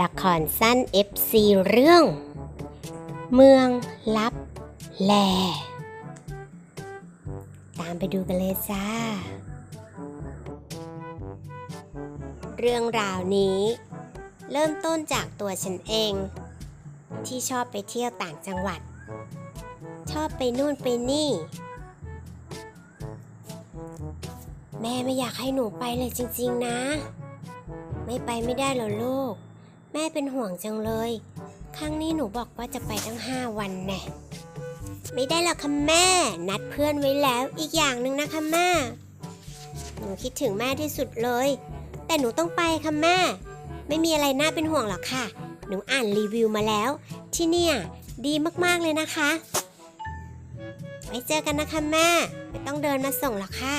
ละครสั้น FC เรื่อง เมืองลับแล ตามไปดูกันเลยจ้า เรื่องราวนี้ เริ่มต้นจากตัวฉันเอง ที่ชอบไปเที่ยวต่างจังหวัด ชอบไปนู่นไปนี่ แม่ไม่อยากให้หนูไปเลยจริง ๆ นะ ไม่ไปไม่ได้หรอลูก ม่เป็นห่วงจังเลย ครั้งนี้หนูบอกว่าจะไปตั้งห้าวันแน่ไม่ได้หรอกค่ะแม่ นัดเพื่อนไว้แล้วอีกอย่างหนึ่งนะคะแม่ หนูคิดถึงแม่ที่สุดเลย แต่หนูต้องไปค่ะแม่ ไม่มีอะไรน่าเป็นห่วงหรอกค่ะ หนูอ่านรีวิวมาแล้ว ที่เนี่ยดีมากๆเลยนะคะ ไว้เจอกันนะคะแม่ ไม่ต้องเดินมาส่งหรอกค่ะ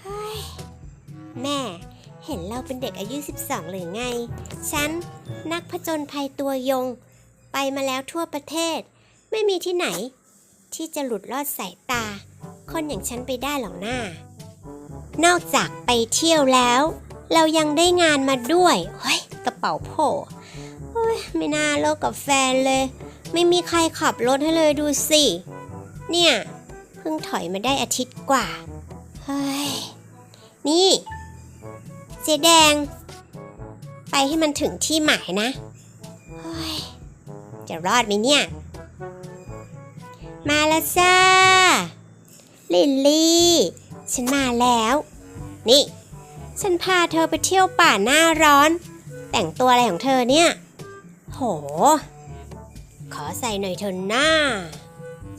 เฮ้ย แม่ เห็นเราเป็นเด็กอายุ 12 หรือไง ฉัน นักผจญภัยตัวยง ไปมาแล้วทั่วประเทศ ไม่มีที่ไหน ที่จะหลุดรอดสายตา คนอย่างฉันไปได้หรอกหน้า นอกจากไปเที่ยวแล้ว เรายังได้งานมาด้วยเฮ้ยกระเป๋าโผล่เฮ้ยไม่น่าเลิกกับแฟนเลย ไม่มีใครขับรถให้เลยดูสิ เนี่ย เพิ่งถอยมาได้อาทิตย์กว่า เฮ้ย นี่ เจ๊แดง ไปให้มันถึงที่หมายนะ จะรอดไหมเนี่ย มาแล้วจ้า ลินลี่ ฉันมาแล้ว นี่ ฉันพาเธอไปเที่ยวป่าหน้าร้อน แต่งตัวอะไรของเธอเนี่ย โห ขอใส่หน่อยเถอะหน้า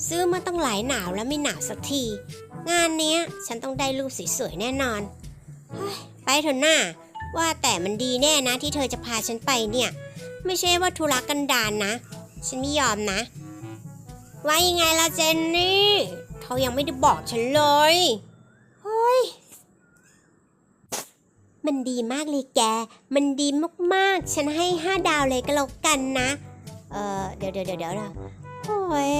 ซื้อมาตั้งหลายหนาวแล้วไม่หนาวสักที งานเนี้ย ฉันต้องได้รูปสวยๆแน่นอน เฮ้ย ไปเถอะหน้า ว่าแต่มันดีแน่นะที่เธอจะพาฉันไปเนี่ย ไม่ใช่ว่าธุระกันดารนนะ ฉันไม่ยอมนะ ว่ายังไงล่ะเจนนี่เขายังไม่ได้บอกฉันเลยเฮ้ยมันดีมากเลยแก มันดีมากๆ ฉันให้ห้าดาวเลยก็แล้วกันนะ เออเดี๋ยวเดี๋ยวเดี๋ยวเดี๋ยวโอ้ย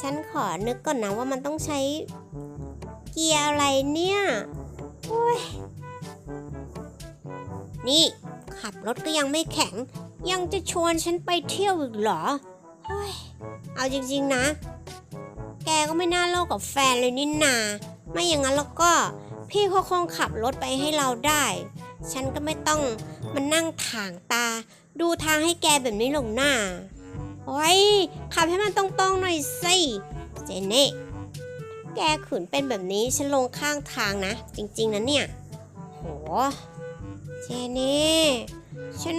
ฉันขอนึกก่อนนะว่ามันต้องใช้เกียร์อะไรเนี่ย นี่ ขับรถก็ยังไม่แข็ง ยังจะชวนฉันไปเที่ยวอีกเหรอเฮ้ยเอาจริงๆนะ แกก็ไม่น่าเลิกกับแฟนเลยนี่นา ไม่อย่างนั้นแล้วก็ พี่เขาคงขับรถไปให้เราได้ ฉันก็ไม่ต้องมานั่งถางตา ดูทางให้แกแบบนี้หรอกหน้าโอ้ยขับให้มันตรงๆหน่อยสิเจเน่ แกขืนเป็นแบบนี้ฉันลงข้างทางนะ จริง ๆนะเนี่ยโหเจเน่ฉัน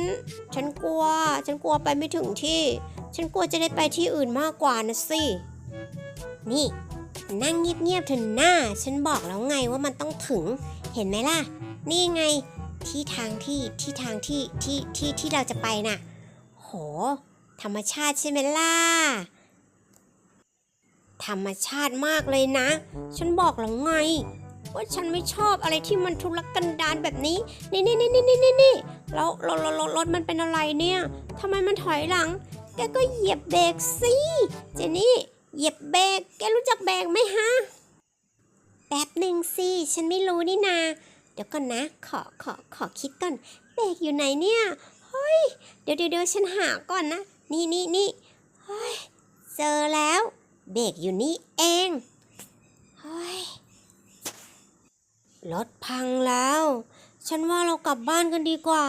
ฉันกลัว ฉันกลัวไปไม่ถึงที่ ฉันกลัวจะได้ไปที่อื่นมากกว่านะสิ นี่ นั่งเงียบๆเถอะหน้า ฉันบอกแล้วไงว่ามันต้องถึง เห็นไหมล่ะ นี่ไงที่ทางที่ที่ทางที่ที่ที่ที่เราจะไปน่ะ โห ธรรมชาติใช่ไหมล่ะ ธรรมชาติมากเลยนะ ฉันบอกแล้วไง ว่าฉันไม่ชอบอะไรที่มันทุรกันดารแบบนี้ นี่นี่นี่นี่นี่นี่นี่แล้วรถรถรถรถมันเป็นอะไรเนี่ยทำไมมันถอยหลัง แกก็เหยียบเบรกสิ เจนี่ เหยียบเบรก แกรู้จักเบรกไหมฮะ แป๊บหนึ่งสิ ฉันไม่รู้นี่นา เดี๋ยวก่อนนะ ขอ ขอ ขอคิดก่อน เบรกอยู่ไหนเนี่ย เฮ้ย เดี๋ยวเดี๋ยวเดี๋ยวฉันหาก่อนนะ นี่นี่นี่เฮ้ย เจอแล้ว เบรกอยู่นี่เองเฮ้ยรถพังแล้ว ฉันว่าเรากลับบ้านกันดีกว่า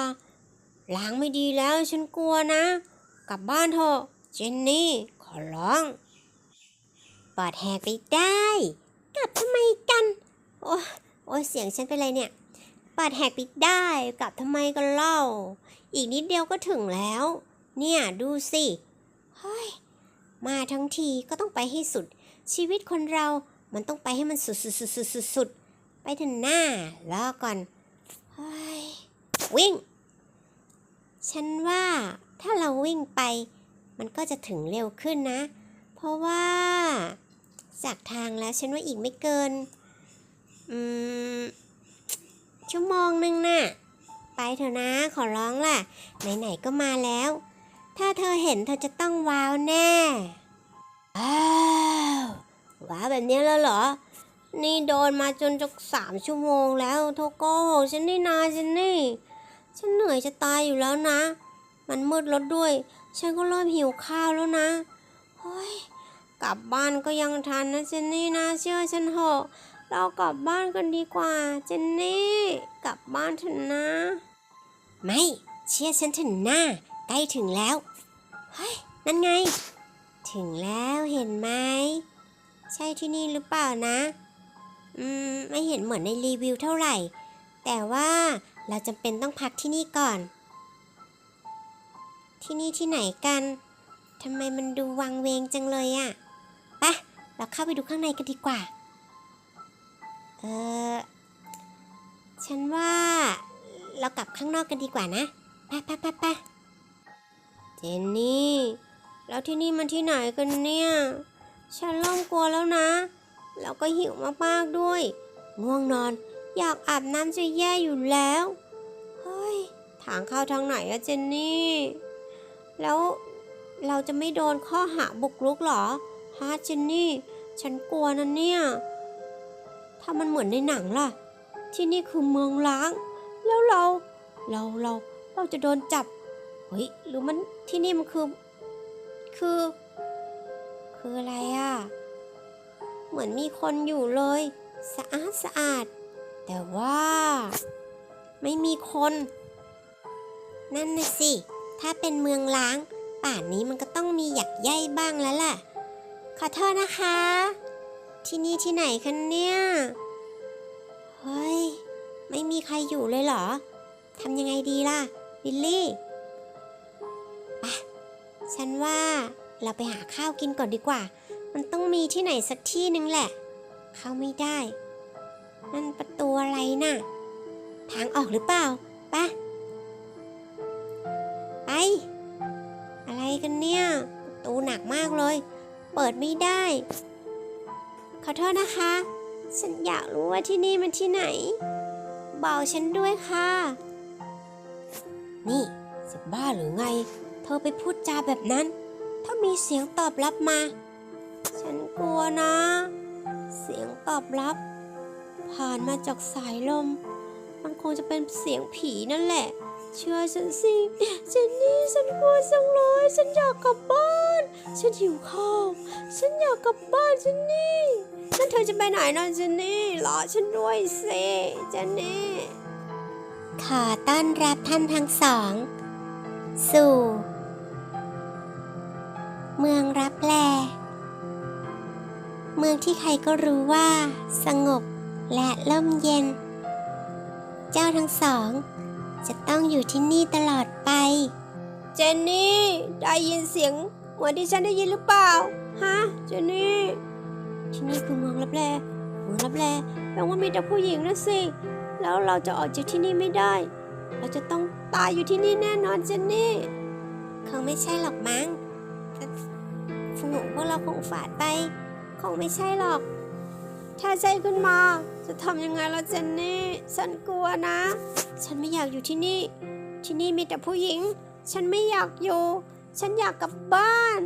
ล้างไม่ดีแล้วฉันกลัวนะ กลับบ้านเถอะ เจนนี่ ขอร้อง ปอดแหกไปได้ กลับทำไมกัน โอ้โอ้เสียงฉันเป็นไรเนี่ย ปอดแหกไปได้ กลับทำไมกันเล่า อีกนิดเดียวก็ถึงแล้ว เนี่ยดูสิ เฮ้ย มาทั้งทีก็ต้องไปให้สุด ชีวิตคนเรามันต้องไปให้มันสุดสุดสุดสุดสุดสดไปถึงหน้ารอก่อนวิ่ง ฉันว่าถ้าเราวิ่งไป มันก็จะถึงเร็วขึ้นนะ เพราะว่า จากทางแล้วฉันว่าอีกไม่เกิน อืม ชั่วโมงหนึ่งน่ะ ไปเถอะนะขอร้องล่ะ ไหนๆก็มาแล้ว ถ้าเธอเห็นเธอจะต้องว้าวแน่ว้าวว้าวแบบนี้แล้วเหรอ นี่โดนมาจนจะสามชั่วโมงแล้วโทโก้ฉันนี่นาฉันนี่ ฉันเหนื่อยจะตายอยู่แล้วนะ มันมืดแล้วด้วย ฉันก็เริ่มหิวข้าวแล้วนะเฮ้ยกลับบ้านก็ยังทันนะเจนนี่นะเชื่อฉันเถอะเรากลับบ้านกันดีกว่า เจนนี่ กลับบ้านเถอะนะ ไม่ เชื่อฉันเถอะหน้า ใกล้ถึงแล้ว เฮ้ย นั่นไง ถึงแล้วเห็นไหม ใช่ที่นี่หรือเปล่านะ อืม ไม่เห็นเหมือนในรีวิวเท่าไหร่ แต่ว่าเราจำเป็นต้องพักที่นี่ก่อน ที่นี่ที่ไหนกันทำไมมันดูวังเวงจังเลยอะไปะเราเข้าไปดูข้างในกันดีกว่า เออฉันว่าเรากลับข้างนอกกันดีกว่านะ ไปไปไปไป เจนนี่ แล้วที่นี่มันที่ไหนกันเนี่ย ฉันเริ่มกลัวแล้วนะ แล้วก็หิวมากๆด้วย ง่วงนอน อยากอาบน้ำจะแย่อยู่แล้ว เฮ้ย ทางเข้าทางไหนอะเจนนี่ แล้วเราจะไม่โดนข้อหาบุกรุกเหรอฮะเจนนี่ ฉันกลัวนะเนี่ย ถ้ามันเหมือนในหนังล่ะ ที่นี่คือเมืองล้าง แล้วเรา เรา เรา เราจะโดนจับ เฮ้ยหรือมันที่นี่มันคือ คือ คืออะไรอะเหมือนมีคนอยู่เลย สะอาดสะอาด แต่ว่า ไม่มีคน นั่นนะสิ ถ้าเป็นเมืองล้าง ป่านนี้มันก็ต้องมีหยักใยบ้างแล้วล่ะ ขอโทษนะคะ ที่นี่ที่ไหนคะเนี่ย เฮ้ย ไม่มีใครอยู่เลยเหรอทำยังไงดีล่ะ บิลลี่ ปะฉันว่าเราไปหาข้าวกินก่อนดีกว่า มันต้องมีที่ไหนสักที่หนึ่งแหละ เข้าไม่ได้ นั่นประตูอะไรน่ะ ทางออกหรือเปล่าปะไป อะไรกันเนี่ย ประตูหนักมากเลย เปิดไม่ได้ ขอโทษนะคะ ฉันอยากรู้ว่าที่นี่มันที่ไหน บอกฉันด้วยค่ะ นี่จะบ้าหรือไง ธอไปพูดจาแบบนั้น ถ้ามีเสียงตอบรับมา ฉันกลัวนะ เสียงตอบรับ ผ่านมาจากสายลม มันคงจะเป็นเสียงผีนั่นแหละ เชื่อฉันสิเจนนี่ฉันกลัวจังเลยฉันอยากกลับบ้าน ฉันหิวข้าวฉันอยากกลับบ้านเจนนี่นั่นเธอจะไปไหนนะเจนนี่รอฉันด้วยสิเจนนี่ขอต้อนรับท่านทั้งสองสู่ เมืองที่ใครก็รู้ว่า สงบและร่มเย็น เจ้าทั้งสอง จะต้องอยู่ที่นี่ตลอดไป เจนนี่ ได้ยินเสียงเหมือนที่ฉันได้ยินหรือเปล่า ฮะ เจนนี่ที่นี่คือเมืองรับแลเมืองรับแลแปลว่ามีแต่ผู้หญิงนะสิ แล้วเราจะออกจากที่นี่ไม่ได้ เราจะต้องตายอยู่ที่นี่แน่นอนเจนนี่คงไม่ใช่หรอกมั้งฝูงพวกเราคงฝาดไป คงไม่ใช่หรอก ถ้าใจขึ้นมา จะทำยังไงล่ะเจนนี่ ฉันกลัวนะ ฉันไม่อยากอยู่ที่นี่ ที่นี่มีแต่ผู้หญิง ฉันไม่อยากอยู่ ฉันอยากกลับบ้าน